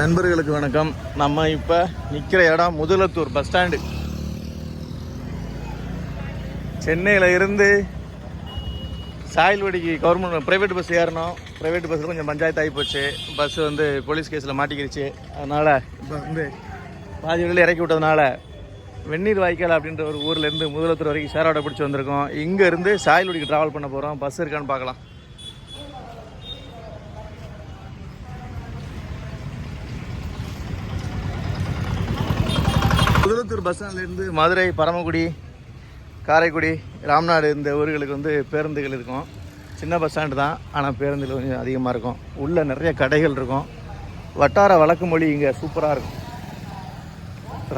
நண்பர்களுக்கு வணக்கம். நம்ம இப்போ நிற்கிற இடம் முதலத்தூர் பஸ் ஸ்டாண்டு சென்னையில் இருந்து சாயல்வடிக்கு கவர்மெண்ட் ப்ரைவேட் பஸ் ஏறணும். ப்ரைவேட் பஸ்ஸில் கொஞ்சம் பஞ்சாயத்து ஆகி போச்சு. பஸ் வந்து போலீஸ் கேஸில் மாட்டிக்கிருச்சு. அதனால் இப்போ வந்து பாதி வழியில் இறக்கி விட்டதுனால வெந்நீர் வாய்க்கால் அப்படின்ற ஒரு ஊர்லேருந்து முதலத்தூர் வரைக்கும் சேரோட பிடிச்சி வந்திருக்கோம். இங்கேருந்து சாயல்வடிக்கு ட்ராவல் பண்ண போகிறோம் பஸ் இருக்கான்னு பார்க்கலாம். முதலத்தூர் பஸ் ஸ்டாண்ட்லேருந்து மதுரை பரமக்குடி காரைக்குடி ராம்நாடு இந்த ஊர்களுக்கு வந்து பேருந்துகள் இருக்கும். சின்ன பஸ் ஸ்டாண்டு தான் ஆனால் பேருந்துகள் கொஞ்சம் அதிகமாக இருக்கும். உள்ளே நிறைய கடைகள் இருக்கும். வட்டார வழக்கு மொழி இங்கே சூப்பராக இருக்கும்.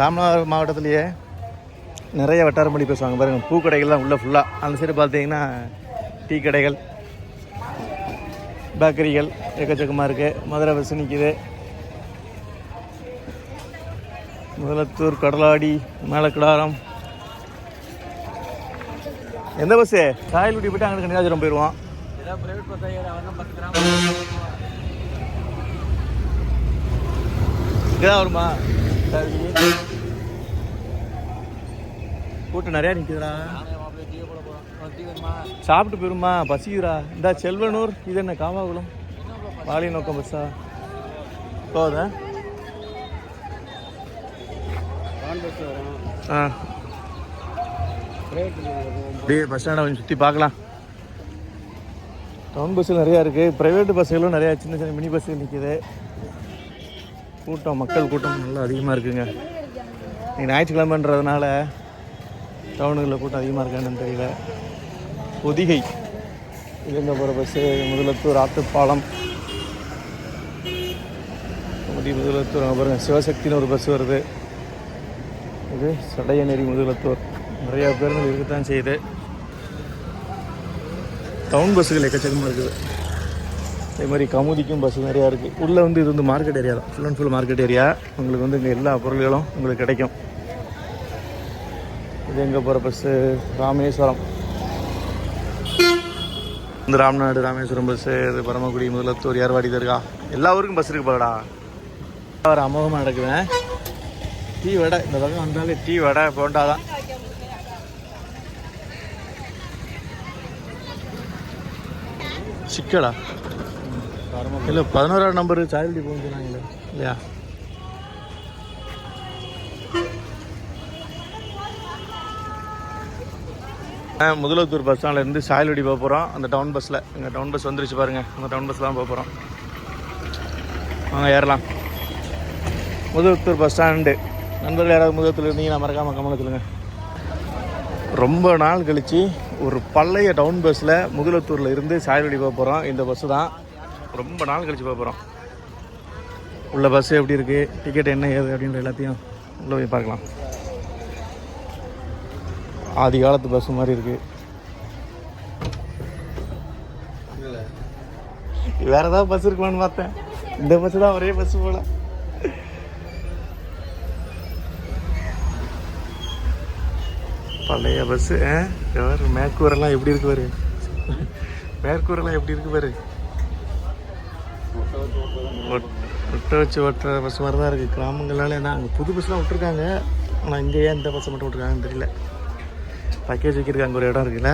ராமநாதபுரம் மாவட்டத்திலேயே நிறைய வட்டார மொழி பேசுவாங்க. பாருங்கள் பூக்கடைகள்லாம் உள்ளே ஃபுல்லாக அந்த சைடு பார்த்தீங்கன்னா டீ கடைகள் பேக்கரிகள் எக்கச்சக்கமாக இருக்குது மதுரை பஸ் நிற்கிது முதலத்தூர் கடலாடி மேலக்கிடாரம். எந்த பஸ்ஸு சாயல்குடி போயிட்டு அங்கே கன்னியாகுமரி போயிடுவோம் இங்கதான் வருமா. கூட்டம் நிறையா நிற்குதுடா சாப்பிட்டு போயிருமா? பசிக்குதுடா. இந்த செல்வனூர் இது என்ன காவாகுளம் வாலி நோக்கம் பஸ்ஸா போதா ஆ. அப்படியே பஸ் ஸ்டாண்டை கொஞ்சம் சுற்றி பார்க்கலாம். டவுன் பஸ்ஸில் நிறையா இருக்குது ப்ரைவேட் பஸ்ஸுகளும் நிறையா சின்ன சின்ன மினி பஸ்ஸுகள் நிற்கிது கூட்டம் மக்கள் கூட்டம் நல்லா அதிகமாக இருக்குங்க. நீங்கள் ஞாயிற்றுக்கிழமைன்றதுனால டவுனுகளில் கூட்டம் அதிகமாக இருக்கான்னு தெரியல. பொதிகை. இது போகிற பஸ்ஸு முதலத்தூர் ஆத்துப்பாலம். முதலத்தூர் அப்புறம் சிவசக்தின்னு ஒரு பஸ் வருது. இது சடையநெறி முதலத்தூர். நிறையா பேருந்துகள் இருக்கத்தான் செய்யுது டவுன் பஸ்ஸுகள் எக்கச்சக்கமாக இருக்குது. அதே மாதிரி கமுதிக்கும் பஸ் நிறையா இருக்குது உள்ளே வந்து இது வந்து மார்க்கெட் ஏரியா தான். Full and full market area உங்களுக்கு வந்து இங்கே எல்லா பொருள்களும் உங்களுக்கு கிடைக்கும். இது எங்கே போகிற பஸ்ஸு ராமேஸ்வரம். இந்த ராம்நாடு ராமேஸ்வரம் பஸ்ஸு இது பரமக்குடி முதலத்தூர் ஏர்வாடி தர்கா. எல்லா ஊருக்கும் பஸ் இருக்கு பாடா அமோகமாக நடக்குவேன் டீ வடை. இந்த பக்கம் வந்தாலே டீ வடை போண்டா தான். சிக்கலா? இல்லை பதினோராம் நம்பர் சாயல்டி போகணும் சொன்னாங்களே. இல்லையா? ஆ, முதலத்தூர் பஸ் ஸ்டாண்ட்லேருந்து சாயல்வடி போக போகிறோம் அந்த டவுன் பஸ்ஸில் இங்கே டவுன் பஸ் வந்துருச்சு பாருங்கள் அந்த டவுன் பஸ் தான் போக போகிறோம் வாங்க ஏறலாம். முதலத்தூர் பஸ் ஸ்டாண்டு நண்பர்கள் யாராவது முதலத்தில் இருந்தீங்கன்னா மறக்காமல் கமலை சொல்லுங்கள் ரொம்ப நாள் கழித்து ஒரு பழைய டவுன் பஸ்ஸில் முதுலத்தூரில் இருந்து சாயல்வடி போக போகிறோம் இந்த பஸ்ஸு தான். ரொம்ப நாள் கழித்து போக போகிறோம் உள்ள பஸ்ஸு எப்படி இருக்குது டிக்கெட் என்ன ஏது அப்படின்ற எல்லாத்தையும் உள்ளே போய் பார்க்கலாம். ஆதி காலத்து பஸ்ஸு மாதிரி இருக்குது வேறு ஏதாவது பஸ் இருக்குமான்னு பார்த்தேன். இந்த பஸ்ஸு தான் ஒரே பஸ்ஸு போல. பழைய பஸ்ஸு யார் மேற்கூரெல்லாம் எப்படி இருக்கு பாரு. மேற்கூரெல்லாம் எப்படி இருக்கு பாரு. ஒட்- ஒட்ட வச்சு ஓட்டுற பஸ் மாதிரி தான் இருக்குது கிராமங்களால என்ன அங்கே புது பஸ்லாம் விட்ருக்காங்க ஆனால் இங்கே ஏன் இந்த பஸ்ஸை மட்டும் விட்ருக்காங்கன்னு தெரியல. பேக்கேஜ் வைக்கிறதுக்கு அங்கே ஒரு இடம் இருக்குல்ல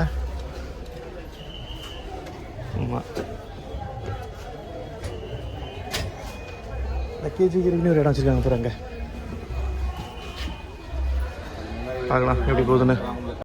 ஆமாம் பக்கேஜ் வைக்கிறதுக்குன்னு ஒரு இடம் வச்சுருக்காங்க போகிறாங்க பார்க்கலாம் எப்படி போகுதுன்னு.